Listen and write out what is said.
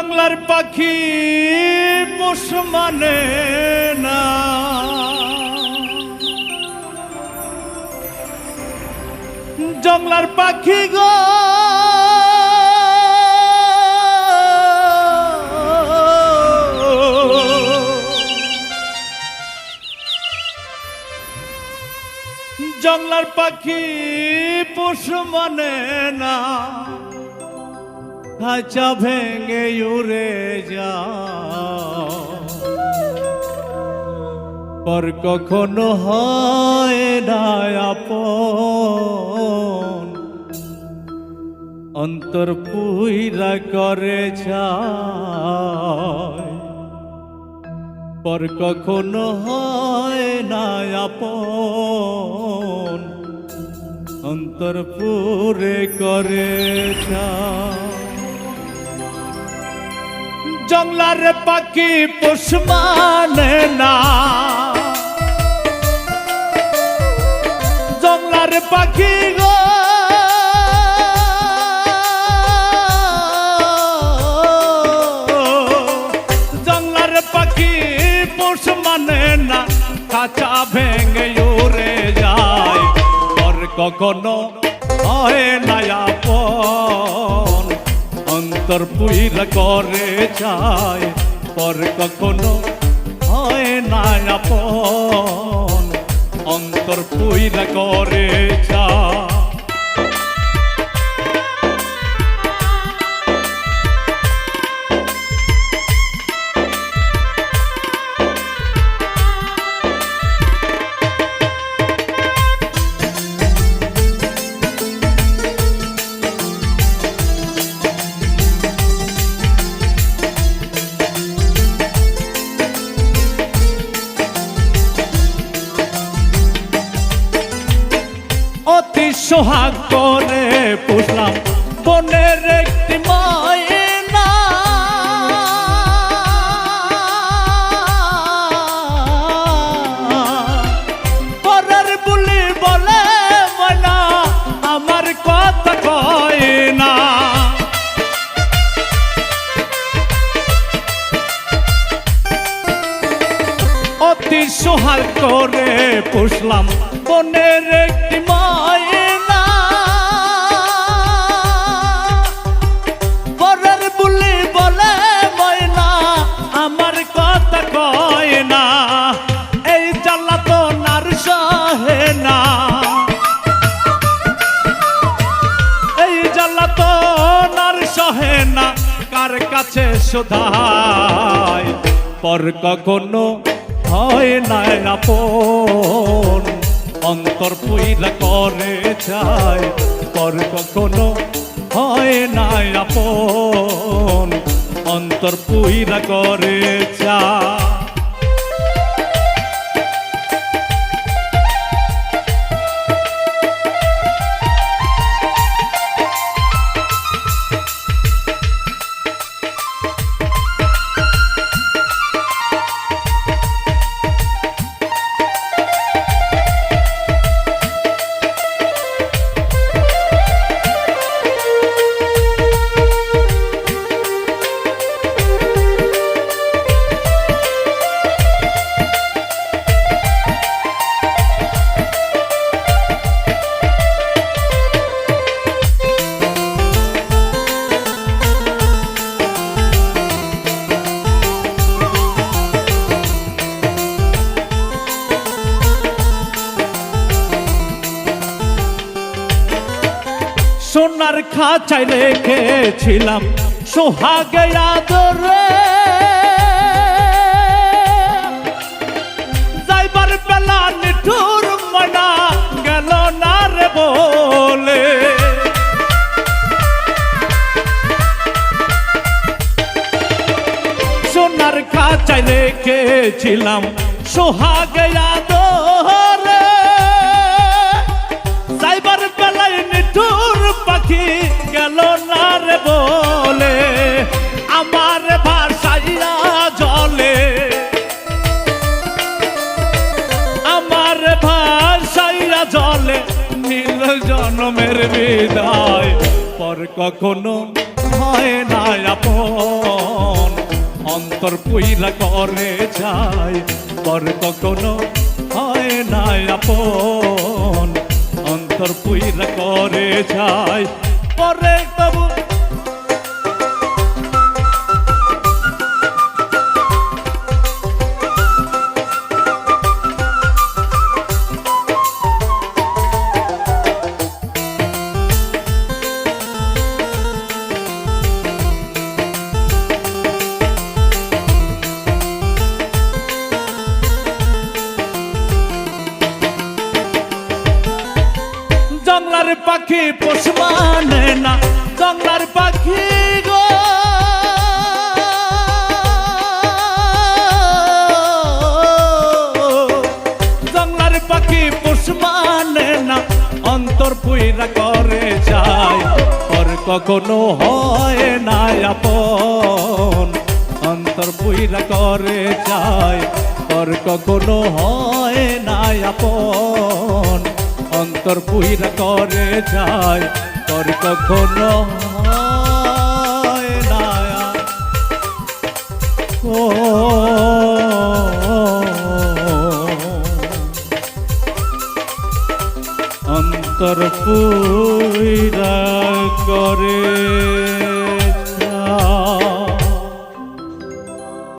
জংলার পাখি পোষ মানে না। জংলার পাখি গো। জংলার পাখি পোষ মানে না। খাঁচা ভেঙে উড়ে যা পর কখনো হয় না অন্তর পুইরা করে যায়। পর কখনো হয় না আপন। অন্তর পুরে করে যায়। জংলার পাখি পোষ মানে না। জংলার পাখি গো। জংলার পাখি পোষ মানে না। খাঁচা ভেঙে উড়ে যায়। পর কখনো হয় না আপন অন্তর পুইরা করে যায় পর কখনো হয় না অন্তর পুইরা করে যায়। সোহাগ করে পুষলাম, বনের একটি ময়না। পরের বুলি বলে ময়না, আমার কথা কয় না। অতি সোহাগ করে পুষলাম, বনের শোধায় পর কখনো হয় না আপন। অন্তর পুইরা করে যায়। পর কখনো হয় না আপন। অন্তর পুইরা করে যায়। সোনার খাঁচায় রেখেছিলাম সোহাগে আদরে। যাইবার বেলা নিঠুর মনা গেল না রে বলে। সোনার খাঁচায় রেখেছিলাম সোহাগে আদরে। সাইবার বেলায় নিঠুর পাখি গেল না রে বলে, আমার ভাষাইয়া জলে। আমার ভাষাইয়া জলে, নীল জন্মের বিদায় পর কখনো হয় না আপন। অন্তর পুইরা করে যায়, পর কখনো হয় না আপন। অন্তর পুইরা করে যায়। পরে পাখি পোষ মানে না জংলার পাখি গো। জংলার পাখি পোষ মানে না, অন্তর পুইরা করে যায়, পর কখনো হয় না আপন। অন্তর পুইরা করে যায়, পর কখনো হয় না আপন। অন্তর পুইরা করে যায় তোর কখনো অন্তর পুইরা করে।